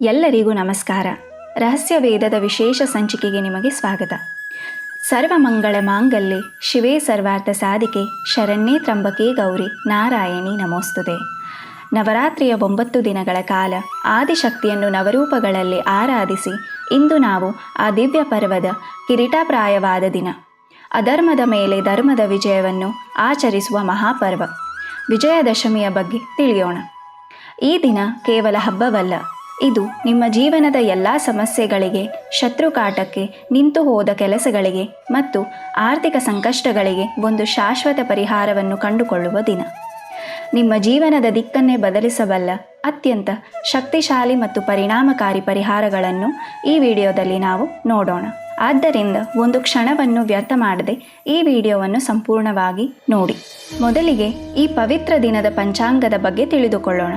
ಎಲ್ಲರಿಗೂ ನಮಸ್ಕಾರ. ರಹಸ್ಯ ವೇದದ ವಿಶೇಷ ಸಂಚಿಕೆಗೆ ನಿಮಗೆ ಸ್ವಾಗತ. ಸರ್ವಮಂಗಳ ಮಾಂಗಲ್ಯೆ, ಶಿವೇ ಸರ್ವಾರ್ಥ ಸಾಧಿಕೆ, ಶರಣ್ಯೇ ತ್ರಂಬಕೇ ಗೌರಿ, ನಾರಾಯಣಿ ನಮೋಸ್ತುತೆ. ನವರಾತ್ರಿಯ ಒಂಬತ್ತು ದಿನಗಳ ಕಾಲ ಆದಿಶಕ್ತಿಯನ್ನು ನವರೂಪಗಳಲ್ಲಿ ಆರಾಧಿಸಿ ಇಂದು ನಾವು ಆ ದಿವ್ಯ ಪರ್ವದ ಕಿರೀಟಪ್ರಾಯವಾದ ದಿನ. ಅಧರ್ಮದ ಮೇಲೆ ಧರ್ಮದ ವಿಜಯವನ್ನು ಆಚರಿಸುವ ಮಹಾಪರ್ವ. ವಿಜಯದಶಮಿಯ ಬಗ್ಗೆ ತಿಳಿಯೋಣ. ಈ ದಿನ ಕೇವಲ ಹಬ್ಬವಲ್ಲ ಇದು ನಿಮ್ಮ ಜೀವನದ ಎಲ್ಲ ಸಮಸ್ಯೆಗಳಿಗೆ, ಶತ್ರುಕಾಟಕ್ಕೆ ನಿಂತು ಹೋದ ಕೆಲಸಗಳಿಗೆ ಮತ್ತು ಆರ್ಥಿಕ ಸಂಕಷ್ಟಗಳಿಗೆ ಒಂದು ಶಾಶ್ವತ ಪರಿಹಾರವನ್ನು ಕಂಡುಕೊಳ್ಳುವ ದಿನ. ನಿಮ್ಮ ಜೀವನದ ದಿಕ್ಕನ್ನೇ ಬದಲಿಸಬಲ್ಲ ಅತ್ಯಂತ ಶಕ್ತಿಶಾಲಿ ಮತ್ತು ಪರಿಣಾಮಕಾರಿ ಪರಿಹಾರಗಳನ್ನು ಈ ವಿಡಿಯೋದಲ್ಲಿ ನಾವು ನೋಡೋಣ. ಆದ್ದರಿಂದ ಒಂದು ಕ್ಷಣವನ್ನು ವ್ಯರ್ಥ ಮಾಡದೆ ಈ ವಿಡಿಯೋವನ್ನು ಸಂಪೂರ್ಣವಾಗಿ ನೋಡಿ. ಮೊದಲಿಗೆ ಈ ಪವಿತ್ರ ದಿನದ ಪಂಚಾಂಗದ ಬಗ್ಗೆ ತಿಳಿದುಕೊಳ್ಳೋಣ.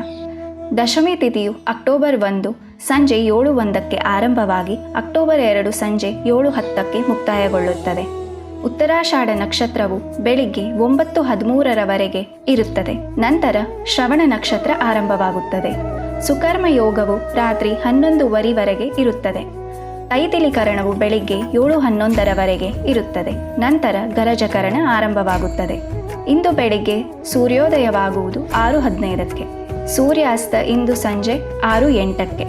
ದಶಮಿ ತಿಥಿಯು ಅಕ್ಟೋಬರ್ ಒಂದು, ಸಂಜೆ ಏಳು ಒಂದಕ್ಕೆ ಆರಂಭವಾಗಿ ಅಕ್ಟೋಬರ್ ಎರಡು ಸಂಜೆ ಏಳು ಹತ್ತಕ್ಕೆ ಮುಕ್ತಾಯಗೊಳ್ಳುತ್ತದೆ. ಉತ್ತರಾಷಾಢ ನಕ್ಷತ್ರವು ಬೆಳಿಗ್ಗೆ ಒಂಬತ್ತು ಹದಿಮೂರರವರೆಗೆ ಇರುತ್ತದೆ. ನಂತರ ಶ್ರವಣ ನಕ್ಷತ್ರ ಆರಂಭವಾಗುತ್ತದೆ. ಸುಕರ್ಮ ಯೋಗವು ರಾತ್ರಿ ಹನ್ನೊಂದುವರಿವರೆಗೆ ಇರುತ್ತದೆ. ತೈತಿಲೀಕರಣವು ಬೆಳಿಗ್ಗೆ ಏಳು ಹನ್ನೊಂದರವರೆಗೆ ಇರುತ್ತದೆ. ನಂತರ ಗರಜಕರಣ ಆರಂಭವಾಗುತ್ತದೆ. ಇಂದು ಬೆಳಿಗ್ಗೆ ಸೂರ್ಯೋದಯವಾಗುವುದು ಆರು ಹದಿನೈದಕ್ಕೆ. ಸೂರ್ಯಾಸ್ತ ಇಂದು ಸಂಜೆ ಆರು ಎಂಟಕ್ಕೆ.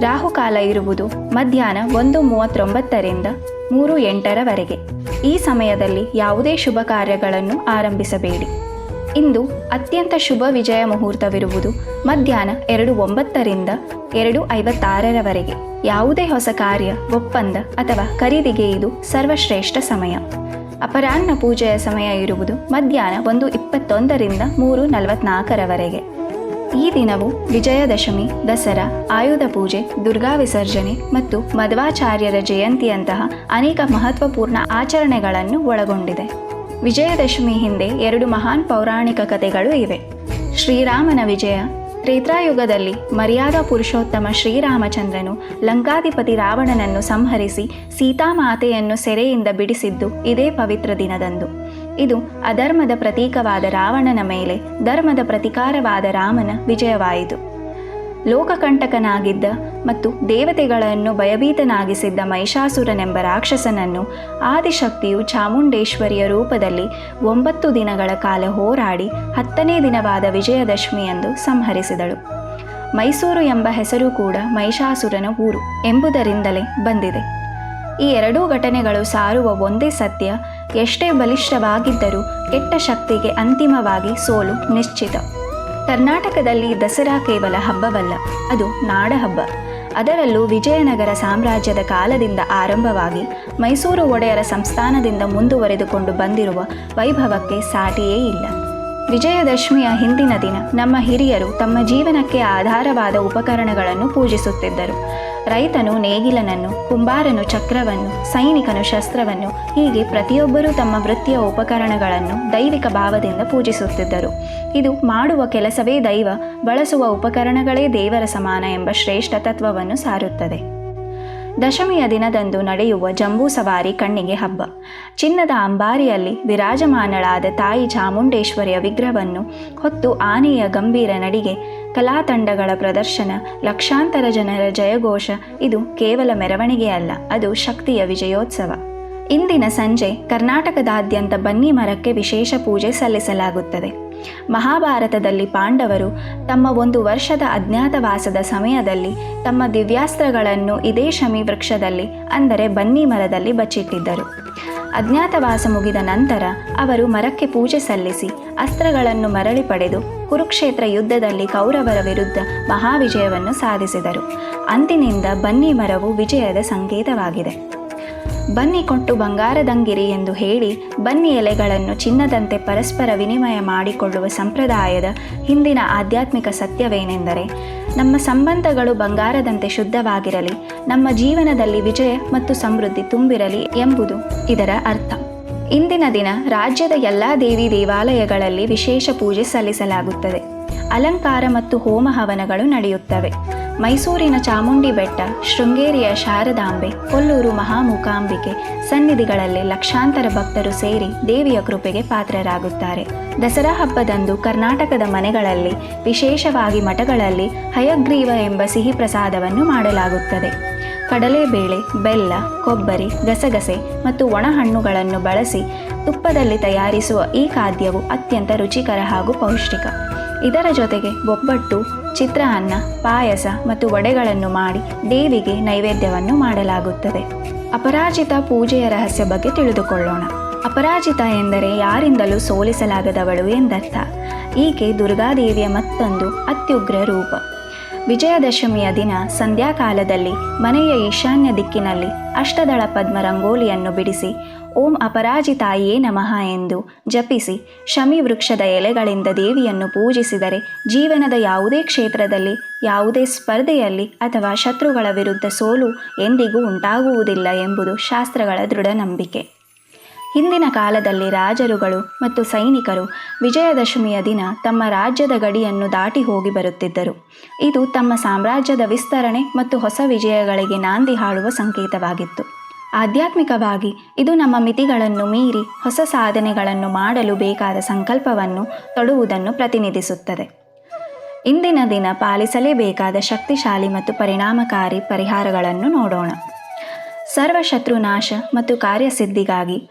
ರಾಹುಕಾಲ ಇರುವುದು ಮಧ್ಯಾಹ್ನ ಒಂದು ಮೂವತ್ತೊಂಬತ್ತರಿಂದ ಮೂರು ಎಂಟರವರೆಗೆ. ಈ ಸಮಯದಲ್ಲಿ ಯಾವುದೇ ಶುಭ ಕಾರ್ಯಗಳನ್ನು ಆರಂಭಿಸಬೇಡಿ. ಇಂದು ಅತ್ಯಂತ ಶುಭ ವಿಜಯ ಮುಹೂರ್ತವಿರುವುದು ಮಧ್ಯಾಹ್ನ ಎರಡು ಒಂಬತ್ತರಿಂದ ಎರಡು ಐವತ್ತಾರರವರೆಗೆ. ಯಾವುದೇ ಹೊಸ ಕಾರ್ಯ, ಒಪ್ಪಂದ ಅಥವಾ ಖರೀದಿಗೆ ಇದು ಸರ್ವಶ್ರೇಷ್ಠ ಸಮಯ. ಅಪರಾಹ್ನ ಪೂಜೆಯ ಸಮಯ ಇರುವುದು ಮಧ್ಯಾಹ್ನ ಒಂದು ಇಪ್ಪತ್ತೊಂದರಿಂದ ಮೂರು ನಲವತ್ನಾಲ್ಕರವರೆಗೆ. ಈ ದಿನವು ವಿಜಯದಶಮಿ, ದಸರಾ, ಆಯುಧ ಪೂಜೆ, ದುರ್ಗಾ ವಿಸರ್ಜನೆ ಮತ್ತು ಮಧ್ವಾಚಾರ್ಯರ ಜಯಂತಿಯಂತಹ ಅನೇಕ ಮಹತ್ವಪೂರ್ಣ ಆಚರಣೆಗಳನ್ನು ಒಳಗೊಂಡಿದೆ. ವಿಜಯದಶಮಿ ಹಿಂದೆ ಎರಡು ಮಹಾನ್ ಪೌರಾಣಿಕ ಕಥೆಗಳು ಇವೆ. ಶ್ರೀರಾಮನ ವಿಜಯ, ತ್ರೇತ್ರಾಯುಗದಲ್ಲಿ ಮರ್ಯಾದಾ ಪುರುಷೋತ್ತಮ ಶ್ರೀರಾಮಚಂದ್ರನು ಲಂಕಾಧಿಪತಿ ರಾವಣನನ್ನು ಸಂಹರಿಸಿ ಸೀತಾಮಾತೆಯನ್ನು ಸೆರೆಯಿಂದ ಬಿಡಿಸಿದ್ದು ಇದೇ ಪವಿತ್ರ ದಿನದಂದು. ಇದು ಅಧರ್ಮದ ಪ್ರತೀಕವಾದ ರಾವಣನ ಮೇಲೆ, ಧರ್ಮದ ಪ್ರತಿಕಾರವಾದ ರಾಮನ ವಿಜಯವಾಯಿತು. ಲೋಕಕಂಟಕನಾಗಿದ್ದ ಮತ್ತು ದೇವತೆಗಳನ್ನು ಭಯಭೀತನಾಗಿಸಿದ್ದ ಮಹಿಷಾಸುರನೆಂಬ ರಾಕ್ಷಸನನ್ನು ಆದಿಶಕ್ತಿಯು ಚಾಮುಂಡೇಶ್ವರಿಯ ರೂಪದಲ್ಲಿ ಒಂಬತ್ತು ದಿನಗಳ ಕಾಲ ಹೋರಾಡಿ ಹತ್ತನೇ ದಿನವಾದ ವಿಜಯದಶಮಿಯಂದು ಸಂಹರಿಸಿದಳು. ಮೈಸೂರು ಎಂಬ ಹೆಸರು ಕೂಡ ಮಹಿಷಾಸುರನ ಊರು ಎಂಬುದರಿಂದಲೇ ಬಂದಿದೆ. ಈ ಎರಡೂ ಘಟನೆಗಳು ಸಾರುವ ಒಂದೇ ಸತ್ಯ ಎಷ್ಟೇ ಬಲಿಷ್ಠವಾಗಿದ್ದರೂ ಕೆಟ್ಟ ಶಕ್ತಿಗೆ ಅಂತಿಮವಾಗಿ ಸೋಲು ನಿಶ್ಚಿತ. ಕರ್ನಾಟಕದಲ್ಲಿ ದಸರಾ ಕೇವಲ ಹಬ್ಬವಲ್ಲ, ಅದು ನಾಡಹಬ್ಬ. ಅದರಲ್ಲೂ ವಿಜಯನಗರ ಸಾಮ್ರಾಜ್ಯದ ಕಾಲದಿಂದ ಆರಂಭವಾಗಿ ಮೈಸೂರು ಒಡೆಯರ ಸಂಸ್ಥಾನದಿಂದ ಮುಂದುವರೆದುಕೊಂಡು ಬಂದಿರುವ ವೈಭವಕ್ಕೆ ಸಾಟಿಯೇ ಇಲ್ಲ. ವಿಜಯದಶಮಿಯ ಹಿಂದಿನ ದಿನ ನಮ್ಮ ಹಿರಿಯರು ತಮ್ಮ ಜೀವನಕ್ಕೆ ಆಧಾರವಾದ ಉಪಕರಣಗಳನ್ನು ಪೂಜಿಸುತ್ತಿದ್ದರು. ರೈತನು ನೇಗಿಲನನ್ನು, ಕುಂಬಾರನು ಚಕ್ರವನ್ನು, ಸೈನಿಕನು ಶಸ್ತ್ರವನ್ನು, ಹೀಗೆ ಪ್ರತಿಯೊಬ್ಬರೂ ತಮ್ಮ ವೃತ್ತಿಯ ಉಪಕರಣಗಳನ್ನು ದೈವಿಕ ಭಾವದಿಂದ ಪೂಜಿಸುತ್ತಿದ್ದರು. ಇದು ಮಾಡುವ ಕೆಲಸವೇ ದೈವ, ಬಳಸುವ ಉಪಕರಣಗಳೇ ದೇವರ ಸಮಾನ ಎಂಬ ಶ್ರೇಷ್ಠ ತತ್ವವನ್ನು ಸಾರುತ್ತದೆ. ದಶಮಿಯ ದಿನದಂದು ನಡೆಯುವ ಜಂಬೂ ಸವಾರಿ ಕಣ್ಣಿಗೆ ಹಬ್ಬ. ಚಿನ್ನದ ಅಂಬಾರಿಯಲ್ಲಿ ವಿರಾಜಮಾನಳಾದ ತಾಯಿ ಚಾಮುಂಡೇಶ್ವರಿಯ ವಿಗ್ರಹವನ್ನು ಹೊತ್ತು ಆನೆಯ ಗಂಭೀರ ನಡಿಗೆ ಕಲಾತಂಡಗಳ ಪ್ರದರ್ಶನ, ಲಕ್ಷಾಂತರ ಜನರ ಜಯಘೋಷ, ಇದು ಕೇವಲ ಮೆರವಣಿಗೆಯಲ್ಲ ಅದು ಶಕ್ತಿಯ ವಿಜಯೋತ್ಸವ. ಇಂದಿನ ಸಂಜೆ ಕರ್ನಾಟಕದಾದ್ಯಂತ ಬನ್ನಿ ಮರಕ್ಕೆ ವಿಶೇಷ ಪೂಜೆ ಸಲ್ಲಿಸಲಾಗುತ್ತದೆ. ಮಹಾಭಾರತದಲ್ಲಿ ಪಾಂಡವರು ತಮ್ಮ ಒಂದು ವರ್ಷದ ಅಜ್ಞಾತವಾಸದ ಸಮಯದಲ್ಲಿ ತಮ್ಮ ದಿವ್ಯಾಸ್ತ್ರಗಳನ್ನು ಇದೇ ಶಮಿ ವೃಕ್ಷದಲ್ಲಿ ಅಂದರೆ ಬನ್ನಿ ಮರದಲ್ಲಿ ಬಚ್ಚಿಟ್ಟಿದ್ದರು. ಅಜ್ಞಾತವಾಸ ಮುಗಿದ ನಂತರ ಅವರು ಮರಕ್ಕೆ ಪೂಜೆ ಸಲ್ಲಿಸಿ ಅಸ್ತ್ರಗಳನ್ನು ಮರಳಿ ಪಡೆದು ಕುರುಕ್ಷೇತ್ರ ಯುದ್ಧದಲ್ಲಿ ಕೌರವರ ವಿರುದ್ಧ ಮಹಾವಿಜಯವನ್ನು ಸಾಧಿಸಿದರು. ಅಂದಿನಿಂದ ಬನ್ನಿ ಮರವು ವಿಜಯದ ಸಂಕೇತವಾಗಿದೆ. ಬನ್ನಿ ಕೊಟ್ಟು ಬಂಗಾರದಂಗಿರಿ ಎಂದು ಹೇಳಿ ಬನ್ನಿ ಎಲೆಗಳನ್ನು ಚಿನ್ನದಂತೆ ಪರಸ್ಪರ ವಿನಿಮಯ ಮಾಡಿಕೊಳ್ಳುವ ಸಂಪ್ರದಾಯದ ಹಿಂದಿನ ಆಧ್ಯಾತ್ಮಿಕ ಸತ್ಯವೇನೆಂದರೆ, ನಮ್ಮ ಸಂಬಂಧಗಳು ಬಂಗಾರದಂತೆ ಶುದ್ಧವಾಗಿರಲಿ, ನಮ್ಮ ಜೀವನದಲ್ಲಿ ವಿಜಯ ಮತ್ತು ಸಮೃದ್ಧಿ ತುಂಬಿರಲಿ ಎಂಬುದು ಇದರ ಅರ್ಥ. ಇಂದಿನ ದಿನ ರಾಜ್ಯದ ಎಲ್ಲ ದೇವಿ ದೇವಾಲಯಗಳಲ್ಲಿ ವಿಶೇಷ ಪೂಜೆ ಸಲ್ಲಿಸಲಾಗುತ್ತದೆ. ಅಲಂಕಾರ ಮತ್ತು ಹೋಮ ಹವನಗಳು ನಡೆಯುತ್ತವೆ. ಮೈಸೂರಿನ ಚಾಮುಂಡಿ ಬೆಟ್ಟ, ಶೃಂಗೇರಿಯ ಶಾರದಾಂಬೆ, ಕೊಲ್ಲೂರು ಮಹಾಮೂಕಾಂಬಿಕೆ ಸನ್ನಿಧಿಗಳಲ್ಲಿ ಲಕ್ಷಾಂತರ ಭಕ್ತರು ಸೇರಿ ದೇವಿಯ ಕೃಪೆಗೆ ಪಾತ್ರರಾಗುತ್ತಾರೆ. ದಸರಾ ಹಬ್ಬದಂದು ಕರ್ನಾಟಕದ ಮನೆಗಳಲ್ಲಿ, ವಿಶೇಷವಾಗಿ ಮಠಗಳಲ್ಲಿ ಹಯಗ್ರೀವ ಎಂಬ ಸಿಹಿ ಪ್ರಸಾದವನ್ನು ಮಾಡಲಾಗುತ್ತದೆ. ಕಡಲೆಬೇಳೆ ಬೆಲ್ಲ, ಕೊಬ್ಬರಿ, ಗಸಗಸೆ ಮತ್ತು ಒಣಹಣ್ಣುಗಳನ್ನು ಬಳಸಿ ತುಪ್ಪದಲ್ಲಿ ತಯಾರಿಸುವ ಈ ಖಾದ್ಯವು ಅತ್ಯಂತ ರುಚಿಕರ ಹಾಗೂ ಪೌಷ್ಟಿಕ. ಇದರ ಜೊತೆಗೆ ಬೊಬ್ಬಟ್ಟು ಚಿತ್ರಾನ್ನ, ಪಾಯಸ ಮತ್ತು ವಡೆಗಳನ್ನು ಮಾಡಿ ದೇವಿಗೆ ನೈವೇದ್ಯವನ್ನು ಮಾಡಲಾಗುತ್ತದೆ. ಅಪರಾಜಿತ ಪೂಜೆಯ ರಹಸ್ಯ ಬಗ್ಗೆ ತಿಳಿದುಕೊಳ್ಳೋಣ. ಅಪರಾಜಿತ ಎಂದರೆ ಯಾರಿಂದಲೂ ಸೋಲಿಸಲಾಗದವಳು ಎಂದರ್ಥ. ಈಕೆ ದುರ್ಗಾದೇವಿಯ ಮತ್ತೊಂದು ಅತ್ಯುಗ್ರ ರೂಪ. ವಿಜಯದಶಮಿಯ ದಿನ ಸಂಧ್ಯಾಕಾಲದಲ್ಲಿ ಮನೆಯ ಈಶಾನ್ಯ ದಿಕ್ಕಿನಲ್ಲಿ ಅಷ್ಟದಳ ಪದ್ಮ ರಂಗೋಲಿಯನ್ನು ಬಿಡಿಸಿ ಓಂ ಅಪರಾಜಿತಾಯೇ ನಮಃ ಎಂದು ಜಪಿಸಿ ಶಮಿ ವೃಕ್ಷದ ಎಲೆಗಳಿಂದ ದೇವಿಯನ್ನು ಪೂಜಿಸಿದರೆ ಜೀವನದ ಯಾವುದೇ ಕ್ಷೇತ್ರದಲ್ಲಿ, ಯಾವುದೇ ಸ್ಪರ್ಧೆಯಲ್ಲಿ ಅಥವಾ ಶತ್ರುಗಳ ವಿರುದ್ಧ ಸೋಲು ಎಂದಿಗೂ ಉಂಟಾಗುವುದಿಲ್ಲ ಎಂಬುದು ಶಾಸ್ತ್ರಗಳ ದೃಢ ನಂಬಿಕೆ ಹಿಂದಿನ ಕಾಲದಲ್ಲಿ ರಾಜರುಗಳು ಮತ್ತು ಸೈನಿಕರು ವಿಜಯದಶಮಿಯ ದಿನ ತಮ್ಮ ರಾಜ್ಯದ ಗಡಿಯನ್ನು ದಾಟಿ ಹೋಗಿ ಬರುತ್ತಿದ್ದರು. ಇದು ತಮ್ಮ ಸಾಮ್ರಾಜ್ಯದ ವಿಸ್ತರಣೆ ಮತ್ತು ಹೊಸ ವಿಜಯಗಳಿಗೆ ನಾಂದಿ ಹಾಡುವ ಸಂಕೇತವಾಗಿತ್ತು. ಆಧ್ಯಾತ್ಮಿಕವಾಗಿ ಇದು ನಮ್ಮ ಮಿತಿಗಳನ್ನು ಮೀರಿ ಹೊಸ ಸಾಧನೆಗಳನ್ನು ಮಾಡಲು ಬೇಕಾದ ಸಂಕಲ್ಪವನ್ನು ತೊಡುವುದನ್ನು ಪ್ರತಿನಿಧಿಸುತ್ತದೆ. ಇಂದಿನ ದಿನ ಪಾಲಿಸಲೇಬೇಕಾದ ಶಕ್ತಿಶಾಲಿ ಮತ್ತು ಪರಿಣಾಮಕಾರಿ ಪರಿಹಾರಗಳನ್ನು ನೋಡೋಣ. ಸರ್ವಶತ್ರುನಾಶ ಮತ್ತು ಕಾರ್ಯಸಿದ್ಧಿಗಾಗಿ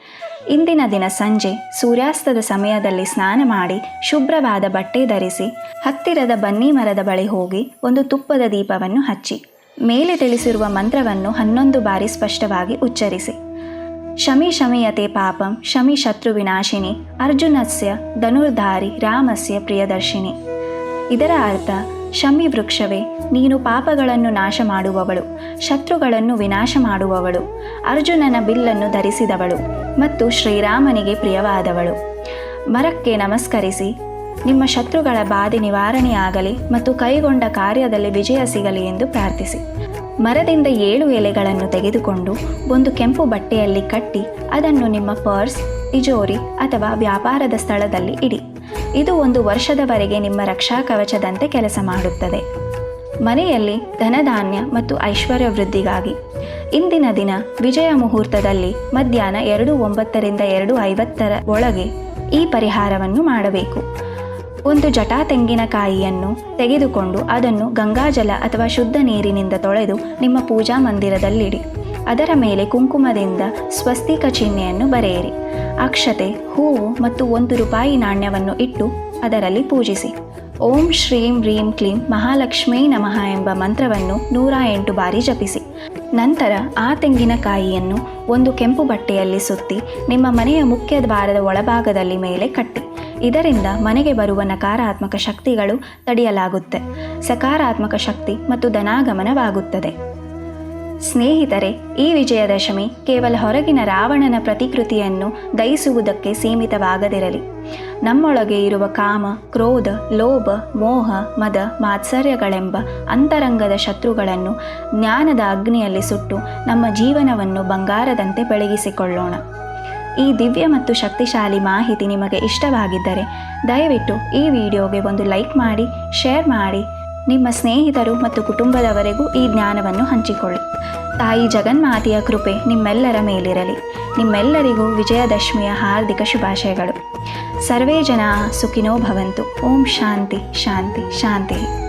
ಇಂದಿನ ದಿನ ಸಂಜೆ ಸೂರ್ಯಾಸ್ತದ ಸಮಯದಲ್ಲಿ ಸ್ನಾನ ಮಾಡಿ ಶುಭ್ರವಾದ ಬಟ್ಟೆ ಧರಿಸಿ ಹತ್ತಿರದ ಬನ್ನಿ ಮರದ ಬಳಿ ಹೋಗಿ ಒಂದು ತುಪ್ಪದ ದೀಪವನ್ನು ಹಚ್ಚಿ. ಮೇಲೆ ತಿಳಿಸಿರುವ ಮಂತ್ರವನ್ನು ಹನ್ನೊಂದು ಬಾರಿ ಸ್ಪಷ್ಟವಾಗಿ ಉಚ್ಚರಿಸಿ. ಶಮಿ ಶಮಿಯತೆ ಪಾಪಂ, ಶಮಿ ಶತ್ರು ವಿನಾಶಿನಿ, ಅರ್ಜುನಸ್ಯ ಧನುರ್ಧಾರಿ ರಾಮಸ್ಯ ಪ್ರಿಯದರ್ಶಿನಿ. ಇದರ ಅರ್ಥ, ಶಮಿ ವೃಕ್ಷವೇ, ನೀನು ಪಾಪಗಳನ್ನು ನಾಶ ಮಾಡುವವಳು ಶತ್ರುಗಳನ್ನು ವಿನಾಶ ಮಾಡುವವಳು ಅರ್ಜುನನ ಬಿಲ್ಲನ್ನು ಧರಿಸಿದವಳು ಮತ್ತು ಶ್ರೀರಾಮನಿಗೆ ಪ್ರಿಯವಾದವಳು. ಮರಕ್ಕೆ ನಮಸ್ಕರಿಸಿ ನಿಮ್ಮ ಶತ್ರುಗಳ ಬಾಧೆ ನಿವಾರಣೆಯಾಗಲಿ ಮತ್ತು ಕೈಗೊಂಡ ಕಾರ್ಯದಲ್ಲಿ ವಿಜಯ ಸಿಗಲಿ ಎಂದು ಪ್ರಾರ್ಥಿಸಿ. ಮರದಿಂದ ಏಳು ಎಲೆಗಳನ್ನು ತೆಗೆದುಕೊಂಡು ಒಂದು ಕೆಂಪು ಬಟ್ಟೆಯಲ್ಲಿ ಕಟ್ಟಿ ಅದನ್ನು ನಿಮ್ಮ ಪರ್ಸ್, ತಿಜೋರಿ ಅಥವಾ ವ್ಯಾಪಾರದ ಸ್ಥಳದಲ್ಲಿ ಇಡಿ. ಇದು ಒಂದು ವರ್ಷದವರೆಗೆ ನಿಮ್ಮ ರಕ್ಷಾ ಕವಚದಂತೆ ಕೆಲಸ ಮಾಡುತ್ತದೆ. ಮನೆಯಲ್ಲಿ ಧನಧಾನ್ಯ ಮತ್ತು ಐಶ್ವರ್ಯ ವೃದ್ಧಿಗಾಗಿ. ಇಂದಿನ ದಿನ ವಿಜಯ ಮುಹೂರ್ತದಲ್ಲಿ ಮಧ್ಯಾಹ್ನ ಎರಡು ಒಂಬತ್ತರಿಂದ ಎರಡು ಐವತ್ತರ ಒಳಗೆ ಈ ಪರಿಹಾರವನ್ನು ಮಾಡಬೇಕು. ಒಂದು ಜಟಾ ತೆಂಗಿನಕಾಯಿಯನ್ನು ತೆಗೆದುಕೊಂಡು ಅದನ್ನು ಗಂಗಾಜಲ ಅಥವಾ ಶುದ್ಧ ನೀರಿನಿಂದ ತೊಳೆದು ನಿಮ್ಮ ಪೂಜಾ ಮಂದಿರದಲ್ಲಿಡಿ. ಅದರ ಮೇಲೆ ಕುಂಕುಮದಿಂದ ಸ್ವಸ್ತಿಕ ಚಿಹ್ನೆಯನ್ನು ಬರೆಯಿರಿ. ಅಕ್ಷತೆ, ಹೂವು ಮತ್ತು ಒಂದು ರೂಪಾಯಿ ನಾಣ್ಯವನ್ನು ಇಟ್ಟು ಅದರಲ್ಲಿ ಪೂಜಿಸಿ. ಓಂ ಶ್ರೀಂ ರೀಂ ಕ್ಲೀಂ ಮಹಾಲಕ್ಷ್ಮೀ ನಮಃ ಎಂಬ ಮಂತ್ರವನ್ನು ನೂರ ಎಂಟು ಬಾರಿ ಜಪಿಸಿ. ನಂತರ ಆ ತೆಂಗಿನಕಾಯಿಯನ್ನು ಒಂದು ಕೆಂಪು ಬಟ್ಟೆಯಲ್ಲಿ ಸುತ್ತಿ ನಿಮ್ಮ ಮನೆಯ ಮುಖ್ಯ ದ್ವಾರದ ಒಳಭಾಗದಲ್ಲಿ ಮೇಲೆ ಕಟ್ಟಿ. ಇದರಿಂದ ಮನೆಗೆ ಬರುವ ನಕಾರಾತ್ಮಕ ಶಕ್ತಿಗಳು ತಡೆಯಲಾಗುತ್ತೆ. ಸಕಾರಾತ್ಮಕ ಶಕ್ತಿ ಮತ್ತು ಧನಾಗಮನವಾಗುತ್ತದೆ. ಸ್ನೇಹಿತರೆ, ಈ ವಿಜಯದಶಮಿ ಕೇವಲ ಹೊರಗಿನ ರಾವಣನ ಪ್ರತಿಕೃತಿಯನ್ನು ದಯಿಸುವುದಕ್ಕೆ ಸೀಮಿತವಾಗದಿರಲಿ. ನಮ್ಮೊಳಗೆ ಇರುವ ಕಾಮ, ಕ್ರೋಧ, ಲೋಭ, ಮೋಹ, ಮದ, ಮಾತ್ಸರ್ಯಗಳೆಂಬ ಅಂತರಂಗದ ಶತ್ರುಗಳನ್ನು ಜ್ಞಾನದ ಅಗ್ನಿಯಲ್ಲಿ ಸುಟ್ಟು ನಮ್ಮ ಜೀವನವನ್ನು ಬಂಗಾರದಂತೆ ಬೆಳಗಿಸಿಕೊಳ್ಳೋಣ. ಈ ದಿವ್ಯ ಮತ್ತು ಶಕ್ತಿಶಾಲಿ ಮಾಹಿತಿ ನಿಮಗೆ ಇಷ್ಟವಾಗಿದ್ದರೆ ದಯವಿಟ್ಟು ಈ ವಿಡಿಯೋಗೆ ಒಂದು ಲೈಕ್ ಮಾಡಿ, ಶೇರ್ ಮಾಡಿ. ನಿಮ್ಮ ಸ್ನೇಹಿತರು ಮತ್ತು ಕುಟುಂಬದವರೆಗೂ ಈ ಜ್ಞಾನವನ್ನು ಹಂಚಿಕೊಳ್ಳಿ. ತಾಯಿ ಜಗನ್ಮಾತೆಯ ಕೃಪೆ ನಿಮ್ಮೆಲ್ಲರ ಮೇಲಿರಲಿ. ನಿಮ್ಮೆಲ್ಲರಿಗೂ ವಿಜಯದಶಮಿಯ ಹಾರ್ದಿಕ ಶುಭಾಶಯಗಳು. ಸರ್ವೇ ಜನ ಸುಖಿನೋ ಭವಂತು. ಓಂ ಶಾಂತಿ ಶಾಂತಿ ಶಾಂತಿ